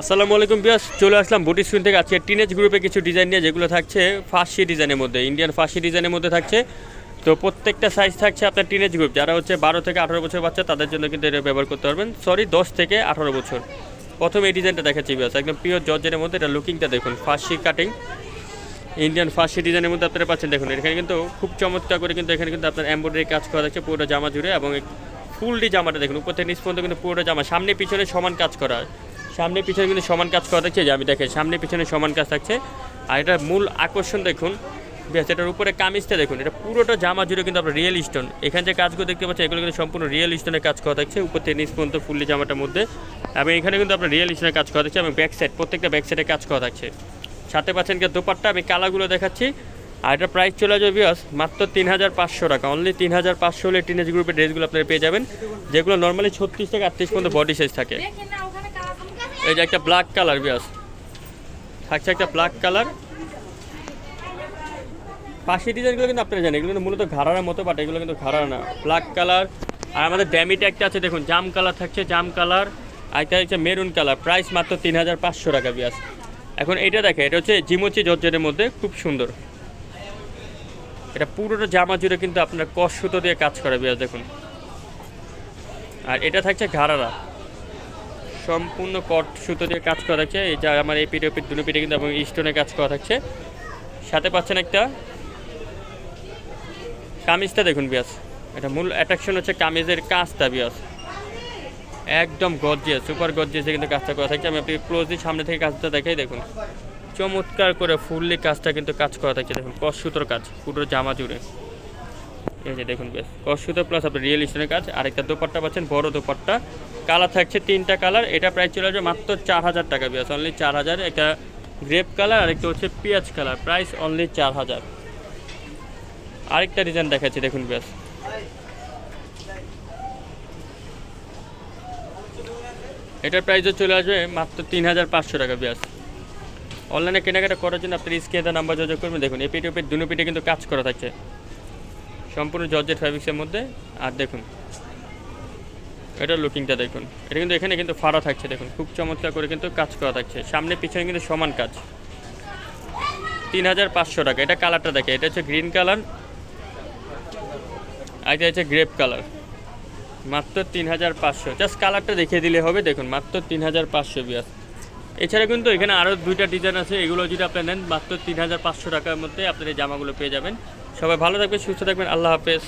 আসসালামু আলাইকুম বিয়াস চলে আসলাম বুটি স্ক্রিন থেকে। আজকে টিনেজ গ্রুপে কিছু ডিজাইন নিয়ে, যেগুলো থাকছে ফার্সি ডিজাইনের মধ্যে ইন্ডিয়ান ফার্সি ডিজাইনের মধ্যে থাকছে। তো প্রত্যেকটা সাইজ থাকছে আপনার টিনেজ গ্রুপ যারা হচ্ছে বারো থেকে আঠারো বছর বাচ্চা, তাদের জন্য কিন্তু এটা ব্যবহার করতে পারবেন। সরি দশ থেকে আঠারো বছর। প্রথম এই ডিজাইনটা দেখাচ্ছি বিয়াস একদম পিওর জর্জের মধ্যে এটা লুকিংটা দেখুন, ফার্সি কাটিং ইন্ডিয়ান ফার্সি ডিজাইনের মধ্যে আপনারা পাচ্ছেন, দেখুন, এখানে কিন্তু খুব চমৎকার করে কিন্তু এখানে কিন্তু আপনার এমব্রয়ডারি কাজ করা থাকছে পুরো জামা জুড়ে এবং ফুলটি জামাটা দেখুন, উপর থেকে নিচ পর্যন্ত কিন্তু পুরোটা জামা, সামনে পিছনে সমান কাজ করা। সামনে পিছনে কিন্তু সমান কাজ করা থাকছে, যে আমি দেখে সামনে পিছনে সমান কাজ থাকছে। আর এটার মূল আকর্ষণ দেখুন বেশ এটার উপরে কামিজটা দেখুন, এটা পুরোটা জামা জুড়ে কিন্তু আপনার রিয়েল স্টোন এখান যে কাজগুলো দেখতে পাচ্ছেন, এগুলো কিন্তু সম্পূর্ণ রিয়েল স্টোনের কাজ করা থাকছে, উপর থেকে নিচ পর্যন্ত ফুললি জামাটার মধ্যে। এবং এখানে কিন্তু আপনার রিয়েল স্টোনের কাজ করা থাকছে, এবং ব্যাক সাইড প্রত্যেকটা ব্যাক সাইডে কাজ করা থাকছে। সাথে পাচ্ছেন কি দোপাট্টা, আমি কালাগুলো দেখাচ্ছি। আর এটা প্রাইস চলে যাবে বিয়াস মাত্র তিন হাজার পাঁচশো টাকা। অনলি তিন হাজার পাঁচশো হলে টিনেজ গ্রুপের ড্রেসগুলো আপনারা পেয়ে যাবেন, যেগুলো নর্মালি ছত্রিশ থেকে আটত্রিশ পর্যন্ত বডি সাইজ থাকে। যে একটা ব্ল্যাক কালার বিয়াস। থাকছে একটা ব্ল্যাক কালার পাশি ডিজাইনগুলো কিন্তু আপনারা জানেন, এগুলো কিন্তু মূলত ঘাড়ার মতো বাট এগুলো কিন্তু ঘাড়া না। ব্ল্যাক কালার আর আমাদের ড্যামিটা একটা আছে, দেখুন, জাম কালার থাকছে, জাম কালার আর হচ্ছে মেরুন কালার প্রাইস মাত্র তিন হাজার পাঁচশো টাকা, বিয়াস। এখন এটা দেখে এটা হচ্ছে জিমোচি জর্জেটের মধ্যে, খুব সুন্দর। এটা পুরোটা জামা জুড়ে কিন্তু আপনার কষ সুতো দিয়ে কাজ করে, বিয়াস, দেখুন। আর এটা থাকছে ঘাড়ারা। সম্পূর্ণ কট সুতো দিয়ে কাজ করা থাকছে এটা আমার এই পিঠে, দুটো পিঠে কিন্তু এবং স্টোনে কাজ করা থাকছে। সাথে পাচ্ছেন একটা কামিজটা দেখুন বিয়াস এটা মূল অ্যাট্রাকশন হচ্ছে কামিজের কাজটা বিয়াস একদম গর্জিয়াস সুপার গর্জিয়াসে কিন্তু কাজটা করা থাকছে। আমি আপনি ক্লোজলি সামনে থেকে কাজটা দেখাই, দেখুন। চমৎকার করে ফুললি কাজটা কিন্তু কাজ করা থাকছে, দেখুন। কস সুতোর কাজ, পুরো জামা জুড়ে। এই যে দেখুন বেশ কস সুতো প্লাস আপনার রিয়েল স্টোনের কাজ। আরেকটা দোপাট্টা পাচ্ছেন, বড় দোপাট্টা। কালার থাকছে তিনটা কালার। এটা প্রাইস চলে আসবে মাত্র চার হাজার টাকা বিয়াস অনলি চার হাজার একটা গ্রেপ কালার আরেকটা হচ্ছে পেঁয়াজ কালার। প্রাইস অনলি চার হাজার আরেকটা ডিজাইন দেখাচ্ছি, দেখুন ব্যাস এটার প্রাইসও চলে আসবে মাত্র তিন হাজার পাঁচশো টাকা ব্যাস অনলাইনে কেনাকাটা করার জন্য আপনার স্ক্রিনে নাম্বার যোগাযোগ করবেন। দেখুন পিঠে দুনো পিঠে কিন্তু কাজ করা থাকছে। সম্পূর্ণ জর্জেট ফ্যাব্রিক্সের মধ্যে। আর দেখুন এটা লুকিংটা দেখুন। এটা কিন্তু এখানে কিন্তু ফাড়া থাকছে, দেখুন। খুব চমৎকার করে কিন্তু কাজ করা থাকছে। সামনে পিছনে কিন্তু সমান কাজ। তিন হাজার পাঁচশো টাকা। এটা কালারটা দেখে। এটা হচ্ছে গ্রিন কালার আর এটা হচ্ছে গ্রেপ কালার মাত্র তিন হাজার পাঁচশো। জাস্ট কালারটা দেখিয়ে দিলে হবে, দেখুন। মাত্র তিন হাজার পাঁচশো বিয়াস এছাড়া কিন্তু এখানে আরও দুইটা ডিজাইন আছে। এগুলো যদি আপনি নেন, মাত্র তিন হাজার পাঁচশো টাকার মধ্যে আপনার এই জামাগুলো পেয়ে যাবেন। সবাই ভালো থাকবেন, সুস্থ থাকবেন। আল্লাহ হাফেজ।